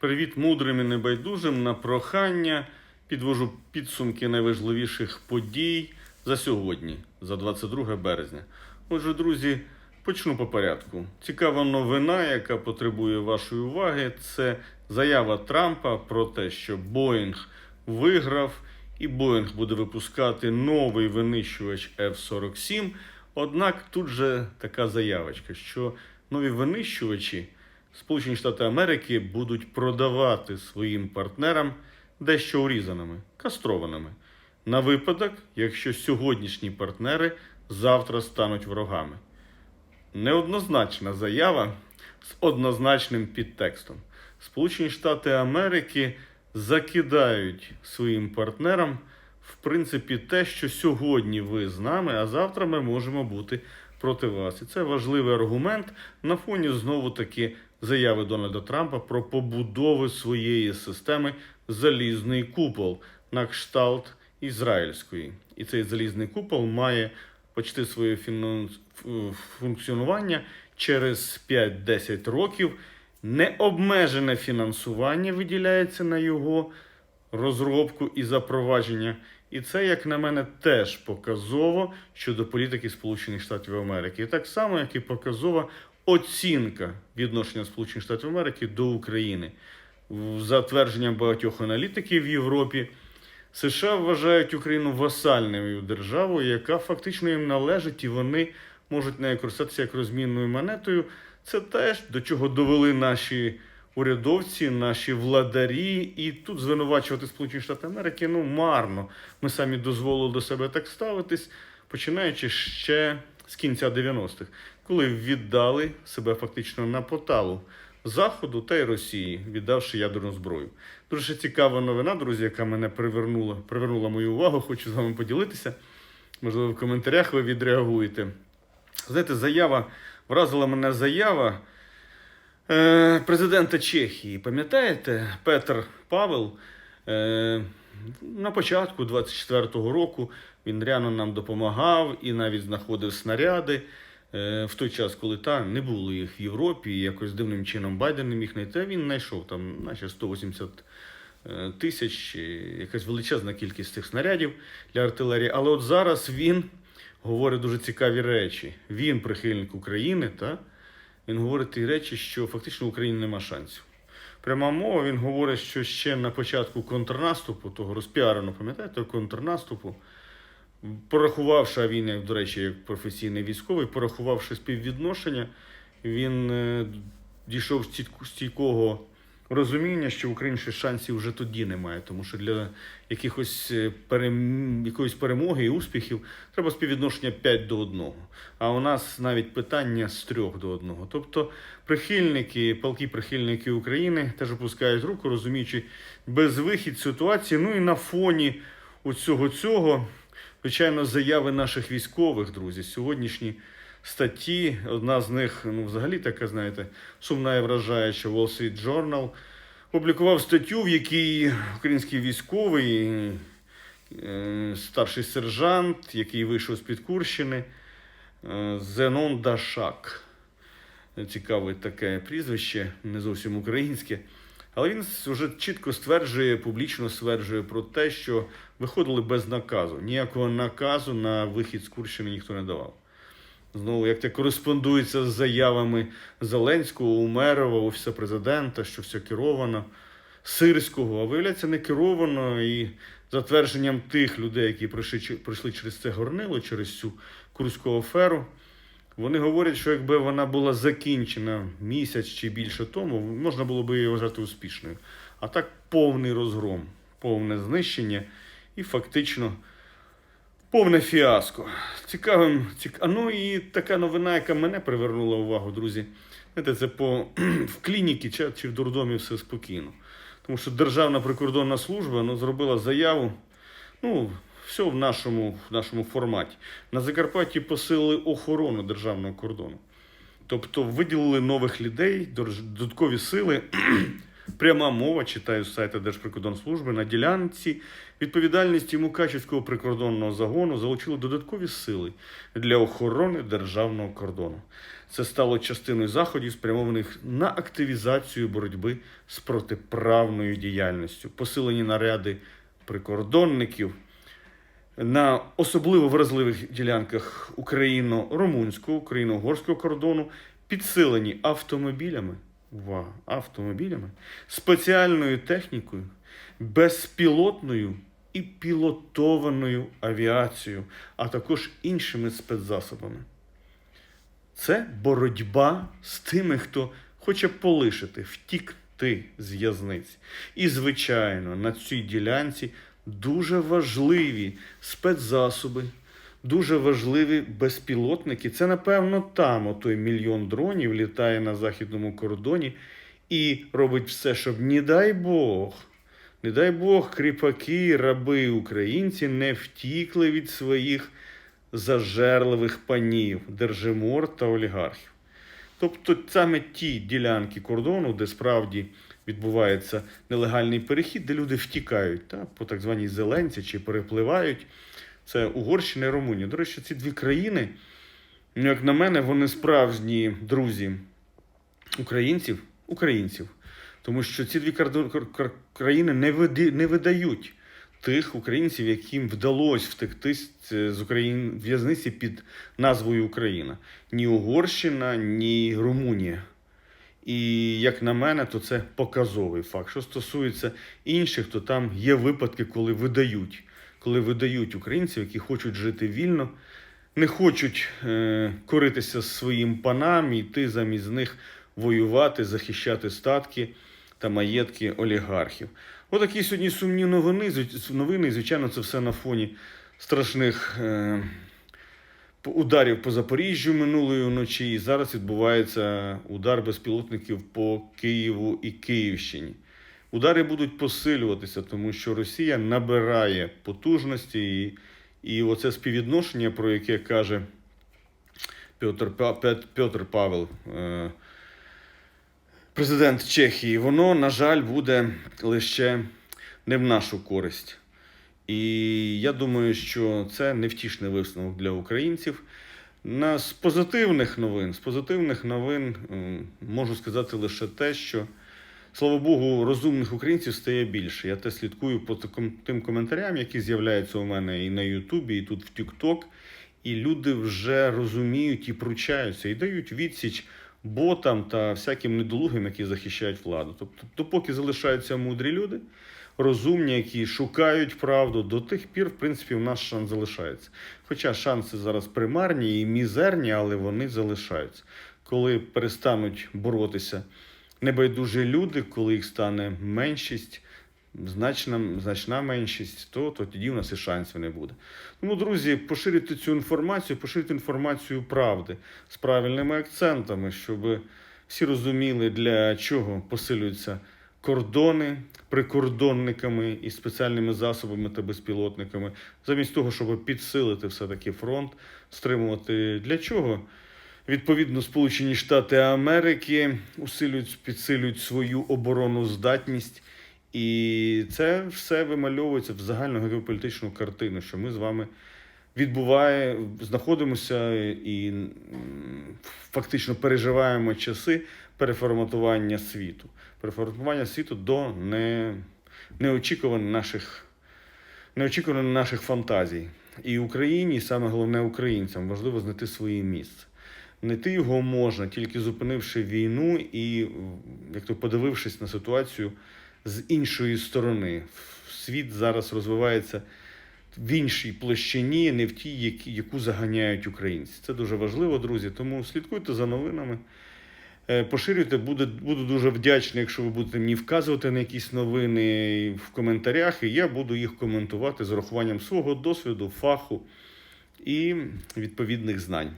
Привіт мудрим і небайдужим на прохання. Підвожу підсумки найважливіших подій за сьогодні, за 22 березня. Отже, друзі, почну по порядку. Цікава новина, яка потребує вашої уваги, це заява Трампа про те, що Боїнг виграв, і Боїнг буде випускати новий винищувач F-47. Однак тут же така заявочка, що нові винищувачі Сполучені Штати Америки будуть продавати своїм партнерам дещо урізаними, кастрованими, на випадок, якщо сьогоднішні партнери завтра стануть ворогами. Неоднозначна заява з однозначним підтекстом. Сполучені Штати Америки закидають своїм партнерам, в принципі, те, що сьогодні ви з нами, а завтра ми можемо бути проти вас. І це важливий аргумент на фоні знову таки заяви Дональда Трампа про побудову своєї системи залізний купол на кшталт ізраїльської. І цей залізний купол має почти своє фінанс- функціонування через 5-10 років. Необмежене фінансування виділяється на його розробку і запровадження. І це, як на мене, теж показово щодо політики Сполучених Штатів Америки. І так само, як і показова оцінка відношення Сполучених Штатів Америки до України. За твердженням багатьох аналітиків в Європі, США вважають Україну васальною державою, яка фактично їм належить, і вони можуть нею користатися як розмінною монетою. Це теж до чого довели наші урядовці, наші владарі, і тут звинувачувати Сполучені Штати Америки ну марно. Ми самі дозволили до себе так ставитись, починаючи ще з кінця 90-х, коли віддали себе фактично на поталу Заходу та й Росії, віддавши ядерну зброю. Дуже цікава новина, друзі, яка мене привернула, привернула мою увагу. Хочу з вами поділитися. Можливо, в коментарях ви відреагуєте. Знаєте, заява вразила мене заява е, президента Чехії. Пам'ятаєте, Петр Павел е, на початку 24-го року він ряно нам допомагав і навіть знаходив снаряди. Е, В той час, коли та не було їх в Європі, і якось дивним чином Байден не міг знайти, він знайшов там, наче 180 е, тисяч, якась величезна кількість цих снарядів для артилерії. Але от зараз він говорить дуже цікаві речі. Він прихильник України, та він говорить ті речі, що фактично в Україні нема шансів. Пряма мова, він говорить, що ще на початку контрнаступу, того розпіареного, пам'ятаєте, контрнаступу, порахувавши, а він, до речі, як професійний військовий, порахувавши співвідношення, він е, дійшов стійкого розуміння, що в Україні шансів вже тоді немає, тому що для якихось е, перем... якоїсь перемоги і успіхів треба співвідношення 5 до 1. А у нас навіть питання з 3 до 1. Тобто прихильники, палки прихильники України теж опускають руку, розуміючи безвихід ситуації. Ну і на фоні усього цього, звичайно, заяви наших військових, друзі, сьогоднішні статті. Одна з них, ну, взагалі така, знаєте, сумна і вражаюча Wall Street Journal. Публікував статтю, в якій український військовий, е, старший сержант, який вийшов з-під Курщини, е, Зенон Дашак. Цікаве таке прізвище, не зовсім українське. Але він вже чітко стверджує, публічно стверджує про те, що виходили без наказу. Ніякого наказу на вихід з Курщини ніхто не давав. Знову, як це кореспондується з заявами Зеленського, Умерова, Офіса президента, що все керовано, Сирського, а виявляється, не керовано. І за твердженням тих людей, які пройшли, через це горнило, через цю курську аферу, вони говорять, що якби вона була закінчена місяць чи більше тому, можна було би її вважати успішною. А так повний розгром, повне знищення і фактично повне фіаско. Цікавим, цік... а ну і така новина, яка мене привернула увагу, друзі. Знаєте, це по в клініці чи, чи в дурдомі все спокійно. Тому що Державна прикордонна служба ну, зробила заяву. Ну, все в нашому, в нашому форматі. На Закарпатті посилили охорону державного кордону. Тобто виділили нових людей, додаткові сили. Пряма мова, читаю з сайту Держприкордонслужби, на ділянці відповідальності Мукачівського прикордонного загону залучили додаткові сили для охорони державного кордону. Це стало частиною заходів, спрямованих на активізацію боротьби з протиправною діяльністю, посилені наряди прикордонників на особливо вразливих ділянках україно-румунського, україно-угорського кордону, підсилені автомобілями, увага, автомобілями, спеціальною технікою, безпілотною і пілотованою авіацією, а також іншими спецзасобами. Це боротьба з тими, хто хоче полишити, втікти з в'язниць. І, звичайно, на цій ділянці дуже важливі спецзасоби, дуже важливі безпілотники. Це, напевно, там отой мільйон дронів літає на західному кордоні і робить все, щоб, не дай Бог, не дай Бог, кріпаки, раби українці не втікли від своїх зажерливих панів, держимор та олігархів. Тобто саме ті ділянки кордону, де справді відбувається нелегальний перехід, де люди втікають та, по так званій зеленці чи перепливають. Це Угорщина і Румунія. До речі, ці дві країни, ну, як на мене, вони справжні друзі українців, українців. Тому що ці дві країни не видають тих українців, яким вдалося втекти з з Україн в'язниці під назвою Україна. Ні Угорщина, ні Румунія. І як на мене, то це показовий факт. Що стосується інших, то там є випадки, коли видають, коли видають українців, які хочуть жити вільно, не хочуть е, коритися своїм панам йти замість них воювати, захищати статки та маєтки олігархів. Отакі сьогодні сумні новини. Новини, звичайно, це все на фоні страшних. Е, ударів по Запоріжжю минулої вночі. І зараз відбувається удар безпілотників по Києву і Київщині. Удари будуть посилюватися, тому що Росія набирає потужності, і, і оце співвідношення, про яке каже Петр, Петр Павел, е, президент Чехії, воно, на жаль, буде лише не в нашу користь. І я думаю, що це невтішний висновок для українців. На, з позитивних новин, з позитивних новин можу сказати лише те, що, слава Богу, розумних українців стає більше. Я те слідкую по тим коментарям, які з'являються у мене і на Ютубі, і тут в Тікток. І люди вже розуміють і пручаються, і дають відсіч ботам та всяким недолугим, які захищають владу. Тобто, допоки залишаються мудрі люди, розумні, які шукають правду, до тих пір, в принципі, у нас шанс залишається. Хоча шанси зараз примарні і мізерні, але вони залишаються. Коли перестануть боротися небайдужі люди, коли їх стане меншість, значна, значна меншість, то, то тоді у нас і шансів не буде. Тому, друзі, поширюйте цю інформацію, поширюйте інформацію правди з правильними акцентами, щоб всі розуміли, для чого посилюються кордони прикордонниками і спеціальними засобами та безпілотниками, замість того, щоб підсилити все-таки фронт, стримувати для чого? Відповідно, Сполучені Штати Америки усилюють, підсилюють свою оборонну здатність, і це все вимальовується в загальну геополітичну картину, що ми з вами відбуває, знаходимося і фактично переживаємо часи переформатування світу, переформатування світу до не, неочікуваних наших, неочікуваних наших фантазій. І Україні, і саме головне українцям, важливо знайти своє місце. Знайти його можна, тільки зупинивши війну і як то подивившись на ситуацію з іншої сторони. Світ зараз розвивається в іншій площині, не в тій, яку заганяють українці. Це дуже важливо, друзі. Тому слідкуйте за новинами. Е, Поширюйте, буду, буду дуже вдячний, якщо ви будете мені вказувати на якісь новини в коментарях, і я буду їх коментувати з урахуванням свого досвіду, фаху і відповідних знань.